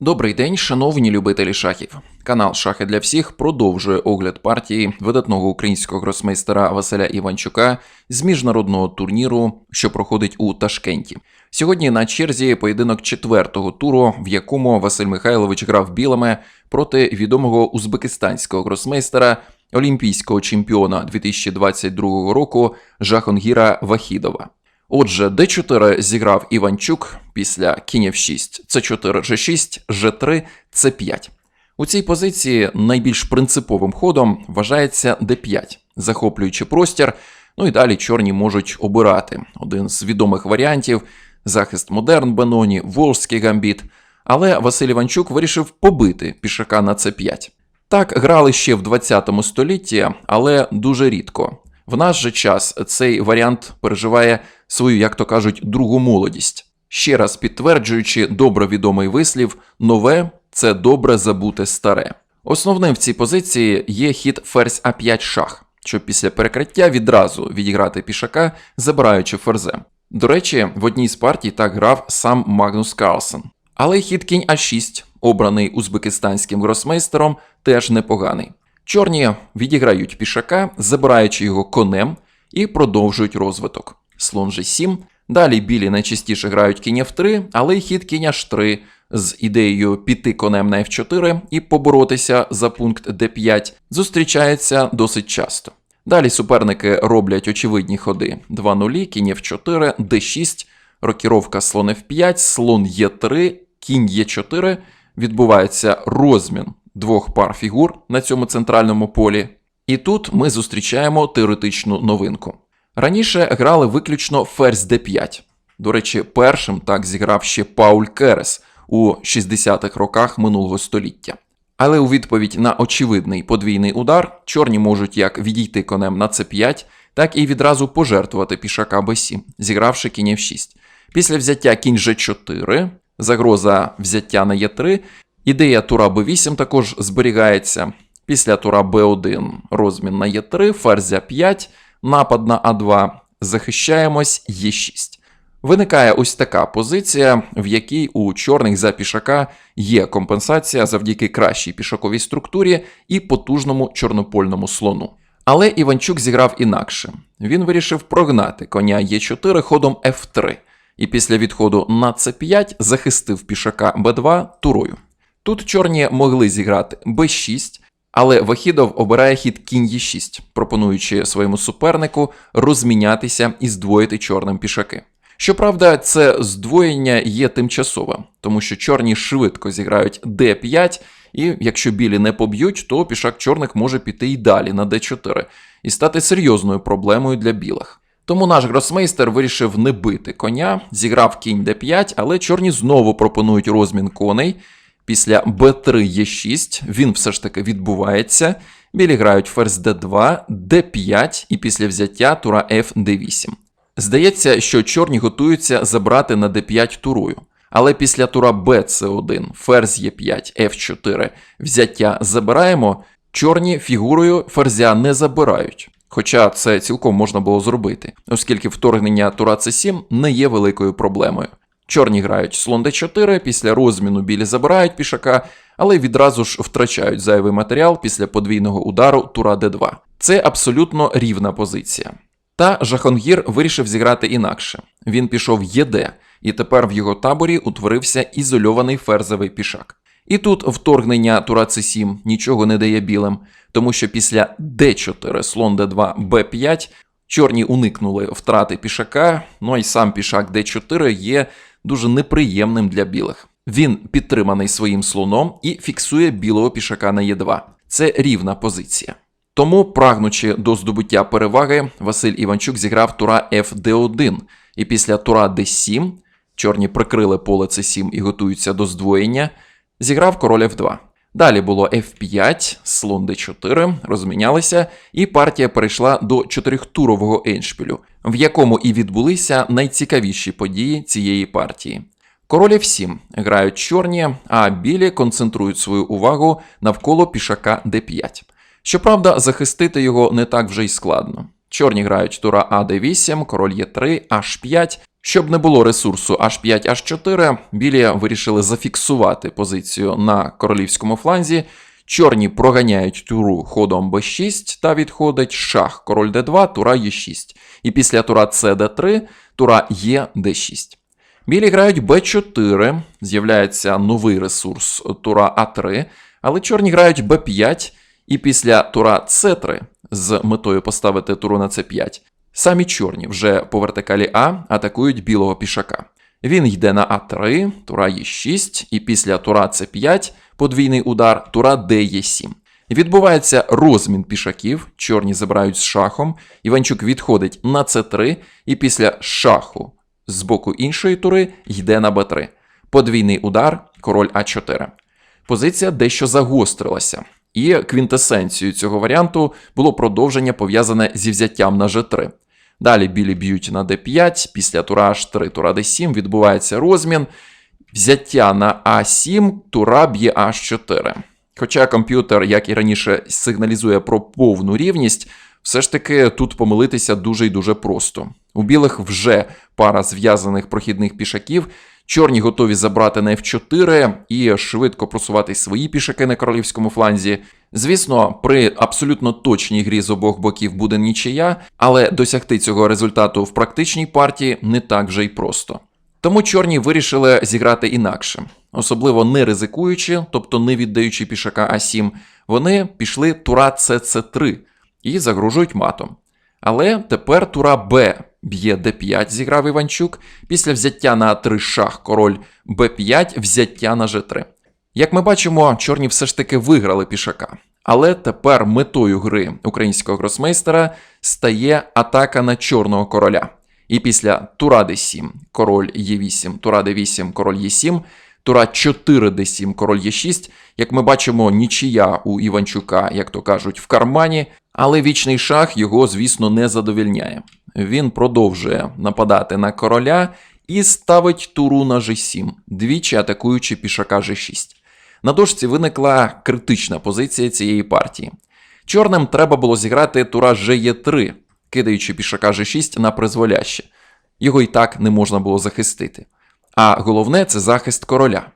Добрий день, шановні любителі шахів. Канал Шахи для всіх продовжує огляд партії видатного українського гросмейстера Василя Іванчука з міжнародного турніру, що проходить у Ташкенті. Сьогодні на черзі поєдинок четвертого туру, в якому Василь Михайлович грав білими проти відомого узбекистанського гросмейстера, олімпійського чемпіона 2022 року Жахонгіра Вахідова. Отже, d4 зіграв Іванчук після кінь f6, c4, g6, g3, c5. У цій позиції найбільш принциповим ходом вважається d5, захоплюючи простір. Ну і далі чорні можуть обирати один з відомих варіантів захист модерн Беноні, Волжський гамбіт. Але Василь Іванчук вирішив побити пішака на c5. Так грали ще в 20 столітті, але дуже рідко. В наш же час цей варіант переживає свою, як то кажуть, другу молодість. Ще раз підтверджуючи добре відомий вислів, нове це добре забуте старе. Основним в цій позиції є хід ферзь А5 шах, щоб після перекриття відразу відіграти пішака, забираючи ферзем. До речі, в одній з партій так грав сам Магнус Карлсен. Але хід кінь А6, обраний узбекистанським гросмейстером, теж непоганий. Чорні відіграють пішака, забираючи його конем, і продовжують розвиток. Слон G7. Далі білі найчастіше грають кінь F3, але й хід кінь H3 з ідеєю піти конем на F4 і поборотися за пункт D5 зустрічається досить часто. Далі суперники роблять очевидні ходи 2 нулі, кінь F4, D6, рокіровка слон F5, слон Е3, кінь Е4, відбувається розмін двох пар фігур на цьому центральному полі. І тут ми зустрічаємо теоретичну новинку. Раніше грали виключно ферзь d5. До речі, першим так зіграв ще Пауль Керес у 60-х роках минулого століття. Але у відповідь на очевидний подвійний удар чорні можуть як відійти конем на c5, так і відразу пожертвувати пішака b7, зігравши кінь f6. Після взяття кінь g4, загроза взяття на e3, ідея тура b8 також зберігається. Після тура b1 розмін на e3, ферзя 5, напад на А2, захищаємось Е6. Виникає ось така позиція, в якій у чорних за пішака є компенсація завдяки кращій пішаковій структурі і потужному чорнопольному слону. Але Іванчук зіграв інакше. Він вирішив прогнати коня Е4 ходом F3, і після відходу на С5 захистив пішака Б2 турою. Тут чорні могли зіграти Б6, але Вахідов обирає хід кінь Е6, пропонуючи своєму супернику розмінятися і здвоїти чорним пішаки. Щоправда, це здвоєння є тимчасове, тому що чорні швидко зіграють d5, і якщо білі не поб'ють, то пішак чорних може піти й далі на d4 і стати серйозною проблемою для білих. Тому наш гросмейстер вирішив не бити коня, зіграв кінь d5, але чорні знову пропонують розмін коней. Після b3 e6 він все ж таки відбувається. Білі грають ферзь d2, d5 і після взяття тура f d8. Здається, що чорні готуються забрати на d5 турою. Але після тура bc1, ферзь e5, f4, взяття забираємо, чорні фігурою ферзя не забирають. Хоча це цілком можна було зробити, оскільки вторгнення тура c7 не є великою проблемою. Чорні грають слон d4, після розміну білі забирають пішака, але відразу ж втрачають зайвий матеріал після подвійного удару тура d2. Це абсолютно рівна позиція. Та Жахонгір вирішив зіграти інакше. Він пішов ЄД, і тепер в його таборі утворився ізольований ферзовий пішак. І тут вторгнення тура c7 нічого не дає білим, тому що після d4, слон d2, b5 чорні уникнули втрати пішака, ну і сам пішак d4 є дуже неприємним для білих. Він підтриманий своїм слоном і фіксує білого пішака на Е2. Це рівна позиція. Тому, прагнучи до здобуття переваги, Василь Іванчук зіграв тура FD1, і після тура D7 чорні прикрили поле C7 і готуються до здвоєння, зіграв король F2. Далі було F5, слон D4, розмінялися, і партія перейшла до чотирьохтурового еншпілю, в якому і відбулися найцікавіші події цієї партії. Король F7 грають чорні, а білі концентрують свою увагу навколо пішака D5. Щоправда, захистити його не так вже й складно. Чорні грають тура А d8, король Е3, H5, Щоб не було ресурсу H5, H4, білі вирішили зафіксувати позицію на королівському фланзі. Чорні проганяють туру ходом b6 та відходить шах король d2, тура e6. І після тура c d3, тура e d6. Білі грають b4, з'являється новий ресурс тура a3, але чорні грають b5, і після тура c3 з метою поставити туру на c5. Самі чорні вже по вертикалі А атакують білого пішака. Він йде на А3, тура Е6, і після тура С5 подвійний удар, тура ДЕ7. Відбувається розмін пішаків, чорні забирають з шахом, Іванчук відходить на С3, і після шаху з боку іншої тури йде на Б3. Подвійний удар, король А4. Позиція дещо загострилася, і квінтесенцією цього варіанту було продовження пов'язане зі взяттям на G3. Далі білі б'ють на d5, після тура h3, тура d7 відбувається розмін. Взяття на А7, тура б'є H4. Хоча комп'ютер, як і раніше, сигналізує про повну рівність, все ж таки тут помилитися дуже і дуже просто. У білих вже пара зв'язаних прохідних пішаків. Чорні готові забрати на F4 і швидко просувати свої пішаки на королівському фланзі. Звісно, при абсолютно точній грі з обох боків буде нічия, але досягти цього результату в практичній партії не так вже й просто. Тому чорні вирішили зіграти інакше, особливо не ризикуючи, тобто не віддаючи пішака А7, вони пішли тура ЦЦ3 і загрожують матом. Але тепер тура Б б'є d5, зіграв Іванчук. Після взяття на 3 шах король b5, взяття на g3. Як ми бачимо, чорні все ж таки виграли пішака. Але тепер метою гри українського гросмейстера стає атака на чорного короля. І після тура d7, король e8, тура d8, король e7, тура 4 d7, король e6. Як ми бачимо, нічия у Іванчука, як то кажуть, в кармані, але вічний шах його, звісно, не задовільняє. Він продовжує нападати на короля і ставить туру на g7, двічі атакуючи пішака g6. На дошці виникла критична позиція цієї партії. Чорним треба було зіграти тура G3, кидаючи пішака G6 на призволяще. Його і так не можна було захистити. А головне це захист короля.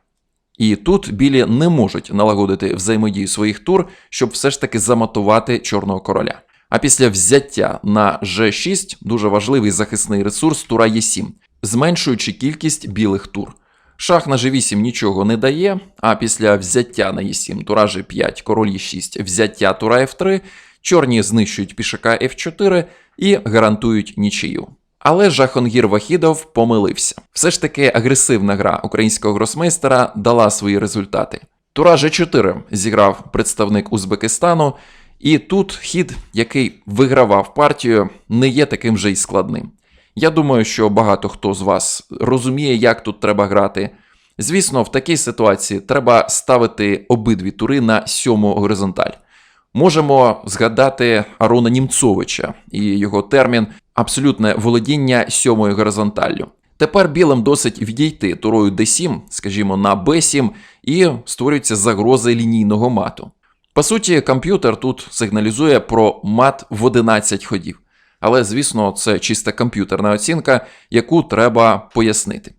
І тут білі не можуть налагодити взаємодію своїх тур, щоб все ж таки заматувати чорного короля. А після взяття на G6 дуже важливий захисний ресурс тура Е7, зменшуючи кількість білих тур. Шах на G8 нічого не дає, а після взяття на Е7, тура G5, король Е6, взяття тура F3, чорні знищують пішака F4 і гарантують нічию. Але Жахонгір Вахідов помилився. Все ж таки агресивна гра українського гросмейстера дала свої результати. Тура G4 зіграв представник Узбекистану, і тут хід, який вигравав партію, не є таким же й складним. Я думаю, що багато хто з вас розуміє, як тут треба грати. Звісно, в такій ситуації треба ставити обидві тури на сьому горизонталь. Можемо згадати Арона Німцовича і його термін абсолютне володіння сьомою горизонталлю. Тепер білим досить відійти турою d7, скажімо, на b7, і створюється загроза лінійного мату. По суті, комп'ютер тут сигналізує про мат в 11 ходів. Але, звісно, це чиста комп'ютерна оцінка, яку треба пояснити.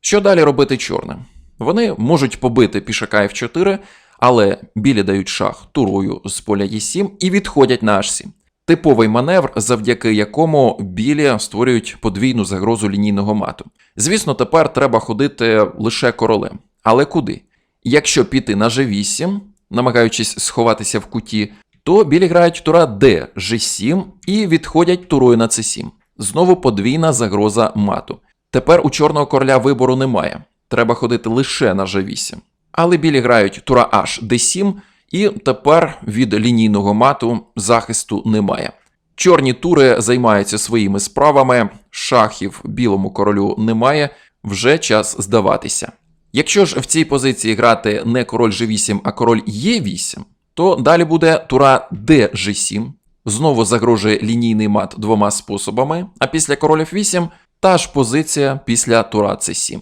Що далі робити чорним? Вони можуть побити пішака F4, але білі дають шах турою з поля Е7 і відходять на H7. Типовий маневр, завдяки якому білі створюють подвійну загрозу лінійного мату. Звісно, тепер треба ходити лише королем. Але куди? Якщо піти на G8, намагаючись сховатися в куті, то білі грають тура D, G7 і відходять турою на C7. Знову подвійна загроза мату. Тепер у чорного короля вибору немає. Треба ходити лише на G8. Але білі грають тура H, D7, і тепер від лінійного мату захисту немає. Чорні тури займаються своїми справами, шахів білому королю немає, вже час здаватися. Якщо ж в цій позиції грати не король G8, а король Е8, то далі буде тура DG7, знову загрожує лінійний мат двома способами, а після короля F8 та ж позиція після тура C7.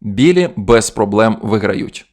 Білі без проблем виграють.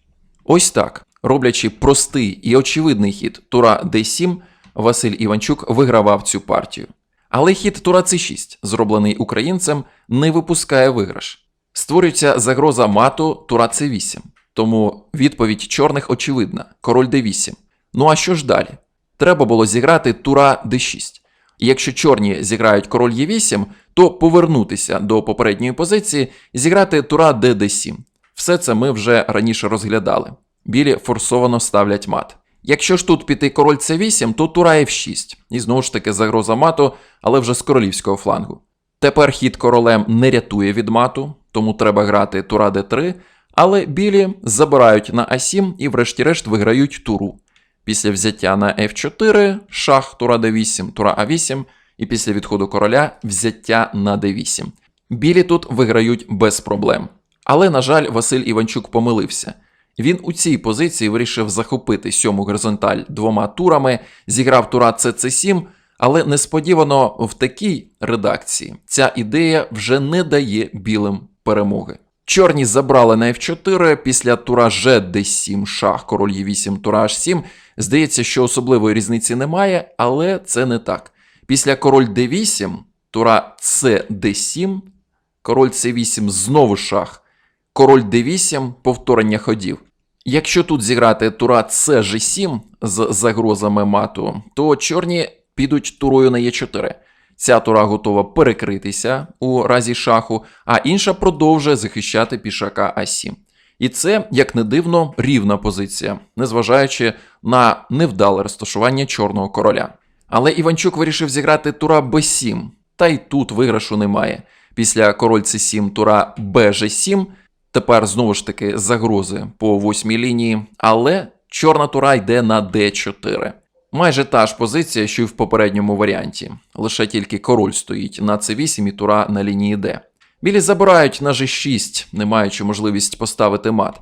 Ось так, роблячи простий і очевидний хід тура D7, Василь Іванчук вигравав цю партію. Але хід тура c6, зроблений українцем, не випускає виграш. Створюється загроза мату тура c8. Тому відповідь чорних очевидна: король d8. Ну а що ж далі? Треба було зіграти тура d6. І якщо чорні зіграють король e8, то повернутися до попередньої позиції зіграти тура dd7. Все це ми вже раніше розглядали. Білі форсовано ставлять мат. Якщо ж тут піти король c8, то тура f6. І знову ж таки загроза мату, але вже з королівського флангу. Тепер хід королем не рятує від мату, тому треба грати тура d3, але білі забирають на а7 і врешті-решт виграють туру. Після взяття на f4, шах тура d8, тура а8, і після відходу короля взяття на d8. Білі тут виграють без проблем. Але, на жаль, Василь Іванчук помилився. Він у цій позиції вирішив захопити сьому горизонталь двома турами, зіграв тура cc7, але несподівано в такій редакції ця ідея вже не дає білим перемоги. Чорні забрали на f4 після тура g d7 шах, король e8, тура h7. Здається, що особливої різниці немає, але це не так. Після король d8, тура c d7, король c8 знову шах, король d8, повторення ходів. Якщо тут зіграти тура c g7 з загрозами мату, то чорні підуть турою на e4. Ця тура готова перекритися у разі шаху, а інша продовжує захищати пішака А7. І це, як не дивно, рівна позиція, незважаючи на невдале розташування чорного короля. Але Іванчук вирішив зіграти тура Б7, та й тут виграшу немає. Після король С7 тура БЖ7, тепер знову ж таки загрози по восьмій лінії, але чорна тура йде на Д4. Майже та ж позиція, що й в попередньому варіанті, лише тільки король стоїть на c8 і тура на лінії d. Білі забирають на g6, не маючи можливість поставити мат.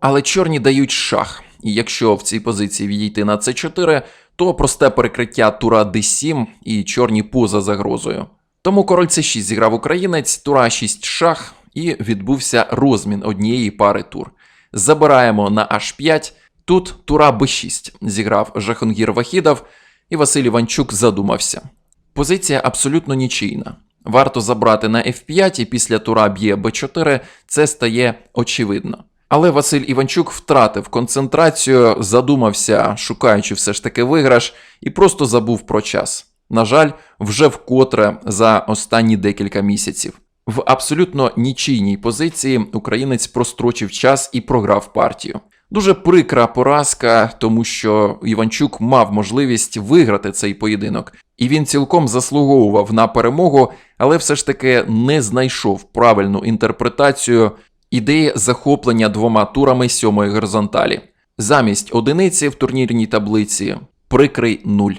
Але чорні дають шах, і якщо в цій позиції відійти на c4, то просте перекриття тура d7 і чорні поза загрозою. Тому король c6 зіграв українець, тура 6 шах, і відбувся розмін однієї пари тур. Забираємо на h5. Тут тура Б6 зіграв Жахонгір Вахідов, і Василь Іванчук задумався. Позиція абсолютно нічийна. Варто забрати на F5 і після тура б'є Б4, це стає очевидно. Але Василь Іванчук втратив концентрацію, задумався, шукаючи все ж таки виграш, і просто забув про час. На жаль, вже вкотре за останні декілька місяців. В абсолютно нічийній позиції українець прострочив час і програв партію. Дуже прикра поразка, тому що Іванчук мав можливість виграти цей поєдинок, і він цілком заслуговував на перемогу, але все ж таки не знайшов правильну інтерпретацію ідеї захоплення двома турами сьомої горизонталі. Замість одиниці в турнірній таблиці прикрий нуль.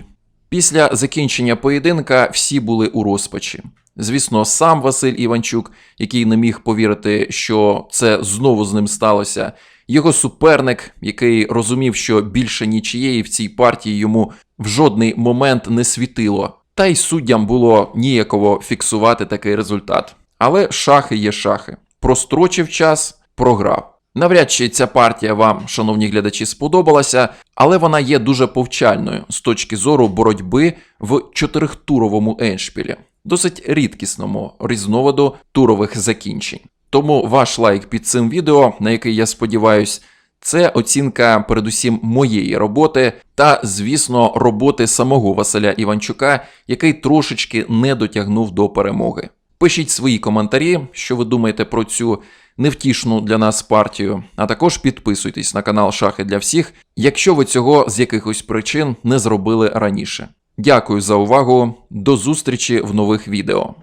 Після закінчення поєдинка всі були у розпачі. Звісно, сам Василь Іванчук, який не міг повірити, що це знову з ним сталося. Його суперник, який розумів, що більше нічієї в цій партії йому в жодний момент не світило, та й суддям було ніяково фіксувати такий результат. Але шахи є шахи. Прострочив час, програв. Навряд чи ця партія вам, шановні глядачі, сподобалася, але вона є дуже повчальною з точки зору боротьби в чотирихтуровому еншпілі, досить рідкісному різновиду турових закінчень. Тому ваш лайк під цим відео, на який я сподіваюсь, це оцінка передусім моєї роботи та, звісно, роботи самого Василя Іванчука, який трошечки не дотягнув до перемоги. Пишіть свої коментарі, що ви думаєте про цю невтішну для нас партію, а також підписуйтесь на канал Шахи для всіх, якщо ви цього з якихось причин не зробили раніше. Дякую за увагу, до зустрічі в нових відео.